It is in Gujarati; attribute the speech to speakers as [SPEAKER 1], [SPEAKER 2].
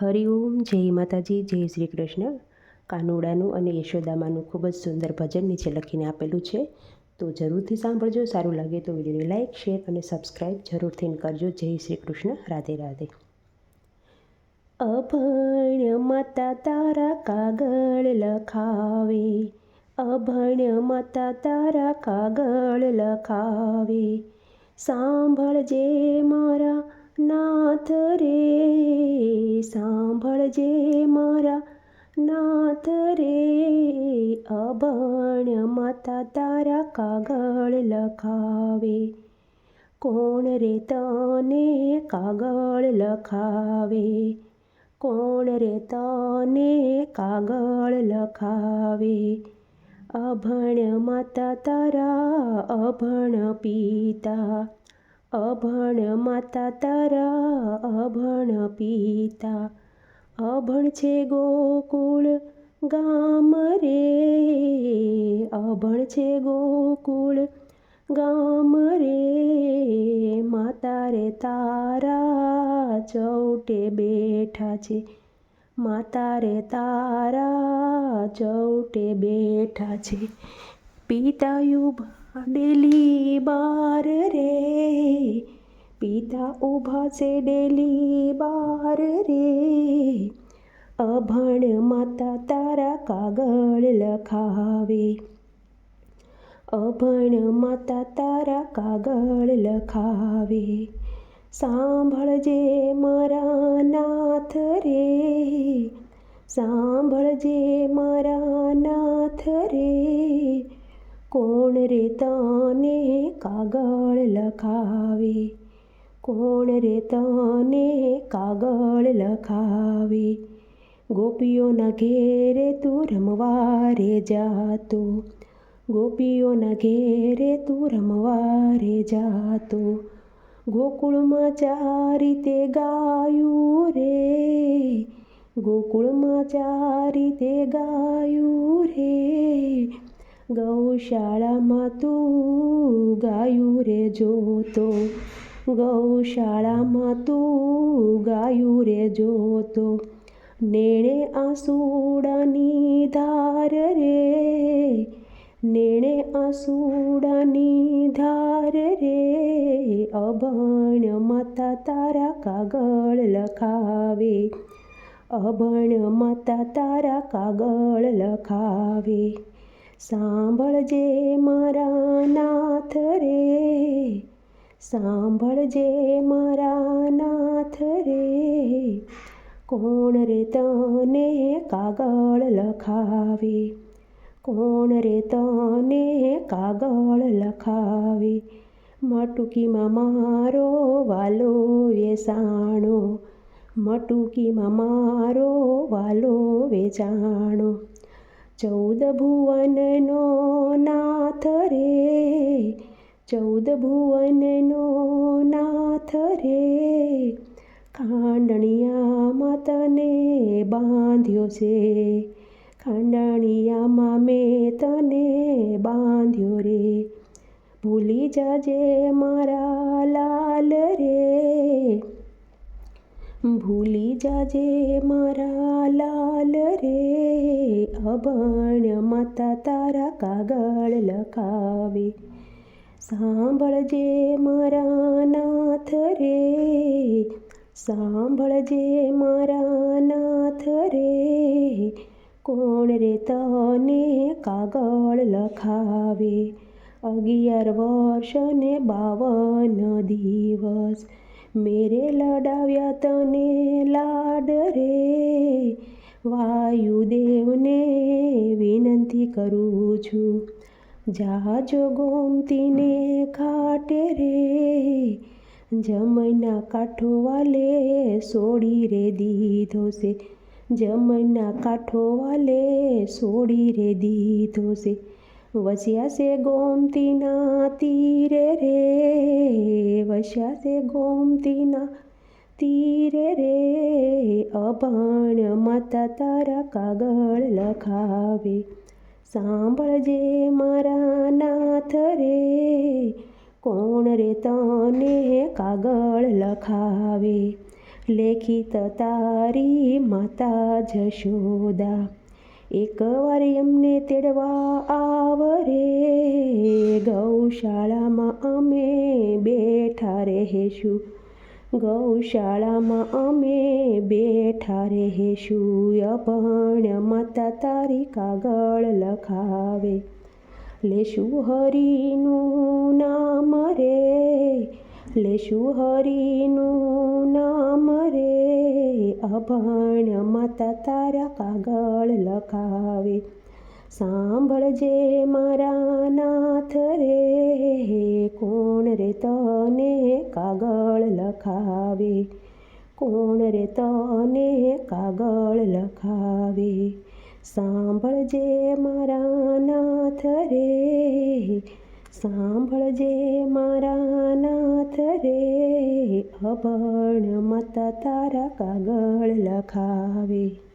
[SPEAKER 1] હરિઓમ જય માતાજી, જય શ્રી કૃષ્ણ. કાનુડાનું અને યશોદામાનું ખૂબ જ સુંદર ભજન નીચે લખીને આપેલું છે. તો જરૂરથી સાંભળજો, સારું લાગે તો વિડીયોને લાઇક શેર અને સબસ્ક્રાઈબ જરૂરથી કરજો. જય શ્રી કૃષ્ણ, રાધે રાધે. અભણ માતા તારા કાગળ લખાવે, અભણ માતા તારા કાગળ લખાવે. સાંભળજે મારા નાથ રે સાંભળજે મારા નાથ રે. અભણ માતા તારા કાગળ લખાવે. કોણ રે તને કાગળ લખાવે? કોણ રે તને કાગળ લખાવે? અભણ માતા તારા અભણ પિતા અભણ માતા તારા, અભણ પિતા, અભણ છે ગોકુળ ગામ રે, અભણ છે ગોકુળ ગામ રે, માતા રે તારા ચૌટે બેઠા છે, માતા રે તારા ચૌટે બેઠા છે. પિતા ડેલી બાર રે. પિતા ઊભા છે, ડેલી બાર રે. અભણ માતા તારા કાગળ લખાવે. અભણ માતા તારા કાગળ લખાવે. સાંભળજે મારા નાથ રે. સાંભળજે મારા નાથ રે. કોણ રે તને કાગળ લખાવે? કોણ રે તને કાગળ લખાવે? ગોપીઓના ઘેરે તું રમવા રે જાતો. ગોપીઓના ઘેરે તું રમવા રે જાતો. ગોકુળમાં ચારી તે ગાયું રે. ગોકુળમાં ચારી તે ગાયું રે. ગૌશાળામાં તું ગાયું રે જોતો. ગૌશાળામાં તું ગાયું રે જોતો. નેણે આસુડાની ધાર રે. નેણે આસુડાની ધાર રે. અભણ માતા તારા કાગળ લખાવે. અભણ માતા તારા કાગળ લખાવે. સાંભળજે મારા નાથ રે સાંભળજે મારા નાથ રે. કોણ રે તને કાગળ લખાવે? કોણ રે તને કાગળ લખાવે? મટુકીમાં મારો વાલો વેસાણો મટુકીમાં મારો વાલો વેચાણો. ચૌદ ભુવનનો નાથ રે. ચૌદ ભુવનનો નાથ રે. ખાંડણિયામાં તને બાંધ્યો છે. ખાંડણિયામાં મેં તને બાંધ્યો રે. ભૂલી જાજે મારા લાલ રે. ભૂલી જાજે મારા માતા તારા કાગળ લખાવે. સાંભળજે મારા નાથ રે. સાંભળજે મારા નાથ રે. કોણ રે તને કાગળ લખાવે? અગિયાર વર્ષ ને બાવન દિવસ. મેરે લડાવ્યા તને લાડ રે. વાયુદેવને વિનંતી કરું છું જાજો ગોમતીને કાટે રે, જમૈના કાંઠો વાલે સોડી રે દીધો છે, જમૈના કાંઠો વાલે સોડી રે દીધો છે, વસ્યા છે ગોમતીના તીરે રે, વસ્યા છે ગોમતીના તીરે રે, અભણ મત તારા કાગળ લખાવે. સાંભળજે મારા નાથ રે, કોણ રે તને કાગળ લખાવે? લેખિત તારી માતા જશોદા એકવાર એમને તેડવા આવરે, ગૌશાળામાં અમે બેઠા રહેશું. ગૌશાળામાં અમે બેઠા રહેશું. અભણ માતા તારી કાગળ લખાવે. લેશું હરિનું નામ રે. લેશું હરિનું નામ રે. અભણ માતા તારા કાગળ લખાવે. સાંભળજે મારા નાથ રે, કોણ રે તને કાગળ લખાવે? કોણ રે તને કાગળ લખાવે? સાંભળજે મારા નાથ રે સાંભળજે મારા નાથ રે, અભણ મત તારા કાગળ લખાવે.